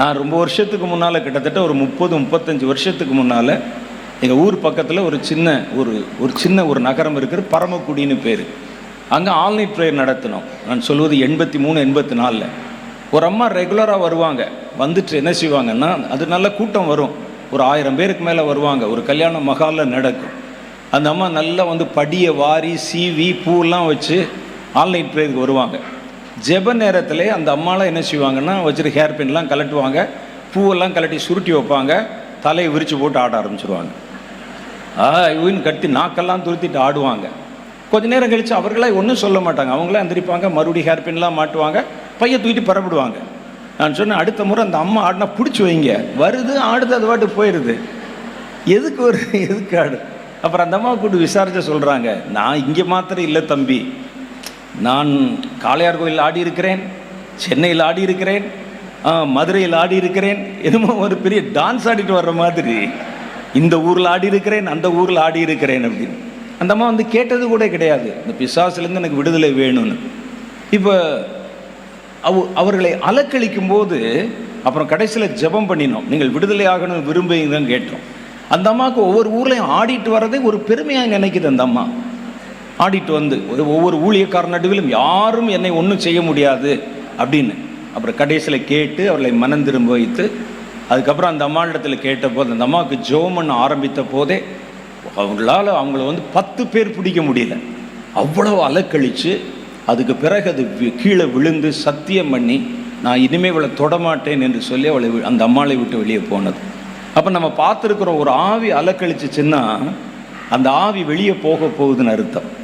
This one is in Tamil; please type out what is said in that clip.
நான் ரொம்ப வருஷத்துக்கு முன்னால் கிட்டத்தட்ட ஒரு முப்பது முப்பத்தஞ்சு வருஷத்துக்கு முன்னால் எங்கள் ஊர் பக்கத்தில் ஒரு சின்ன ஒரு ஒரு சின்ன ஒரு நகரம் இருக்கிற பரமக்குடின்னு பேர். அங்கே ஆன்லைன் ப்ரேயர் நடத்தினோம். நான் சொல்வது எண்பத்தி மூணு எண்பத்தி நாலில். ஒரு அம்மா ரெகுலராக வருவாங்க. வந்துட்டு என்ன செய்வாங்கன்னா அது நல்ல கூட்டம் வரும். ஒரு ஆயிரம் பேருக்கு மேலே வருவாங்க. ஒரு கல்யாண மகாலில் நடக்கும். அந்த அம்மா நல்லா வந்து படியை வாரி சீவி பூலாம் வச்சு ஆன்லைன் ப்ரேயருக்கு வருவாங்க. ஜெப நேரத்தில் அந்த அம்மாலாம் என்ன செய்வாங்கன்னா வச்சுட்டு ஹேர் பின்லாம் கலட்டுவாங்க பூவெல்லாம் கலட்டி சுருட்டி வைப்பாங்க தலையை விரித்து போட்டு ஆட ஆரம்பிச்சிருவாங்க. ஆ இவன்னு கட்டி நாக்கெல்லாம் துருத்திட்டு ஆடுவாங்க. கொஞ்ச நேரம் கழித்து அவர்களே ஒன்றும் சொல்ல மாட்டாங்க. அவங்களே எந்திரிப்பாங்க மறுபடியும் ஹேர் பின்லாம் மாட்டுவாங்க பைய தூக்கிட்டு பரப்பிடுவாங்க. நான் சொன்னேன் அடுத்த முறை அந்த அம்மா ஆடினா பிடிச்சி வைங்க. வருது ஆடுது அது பாட்டு போயிடுது எதுக்கு ஒரு எதுக்கு ஆடு? அப்புறம் அந்த அம்மாவை கூப்பிட்டு விசாரிச்சு சொல்கிறாங்க நான் இங்கே மாத்திரம் இல்லை தம்பி. நான் காளையார் கோயில் ஆடி இருக்கிறேன் சென்னையில் ஆடி இருக்கிறேன் மதுரையில் ஆடி இருக்கிறேன் என்னமோ ஒரு பெரிய டான்ஸ் ஆடிட்டு வர்ற மாதிரி. இந்த ஊரில் ஆடி இருக்கிறேன் அந்த ஊரில் ஆடி இருக்கிறேன் அப்படின்னு. அந்த அம்மா வந்து கேட்டது கூட கிடையாது. இந்த பிசாசுலேருந்து எனக்கு விடுதலை வேணும்னு. இப்போ அவ அவர்களை அலக்களிக்கும் போது அப்புறம் கடைசியில் ஜெபம் பண்ணினோம். நீங்கள் விடுதலை ஆகணும் விரும்புவீங்கன்னு கேட்டோம். அந்த அம்மாவுக்கு ஒவ்வொரு ஊர்லேயும் ஆடிட்டு வர்றதே ஒரு பெருமையாக நினைக்குது அந்த அம்மா. ஆடிட்டு வந்து ஒரு ஒவ்வொரு ஊழியக்கார நடுவிலும் யாரும் என்னை ஒன்றும் செய்ய முடியாது அப்படின்னு அப்புறம் கடைசியில் கேட்டு அவர்களை மனம் திரும்ப வைத்து அதுக்கப்புறம் அந்த அம்மாளிடத்தில் கேட்ட போது அந்த அம்மாவுக்கு ஜோமன் ஆரம்பித்த போதே அவங்களால அவங்கள வந்து பத்து பேர் பிடிக்க முடியல. அவ்வளவு அலக்கழித்து அதுக்கு பிறகு அது கீழே விழுந்து சத்தியம் பண்ணி நான் இனிமேல் இவளை தொடமாட்டேன் என்று சொல்லி அவளை வி- அந்த அம்மாளை விட்டு வெளியே போனது. அப்போ நம்ம பார்த்துருக்குறோம் ஒரு ஆவி அலக்கழிச்சுச்சுன்னா அந்த ஆவி வெளியே போக போகுதுன்னு அர்த்தம்.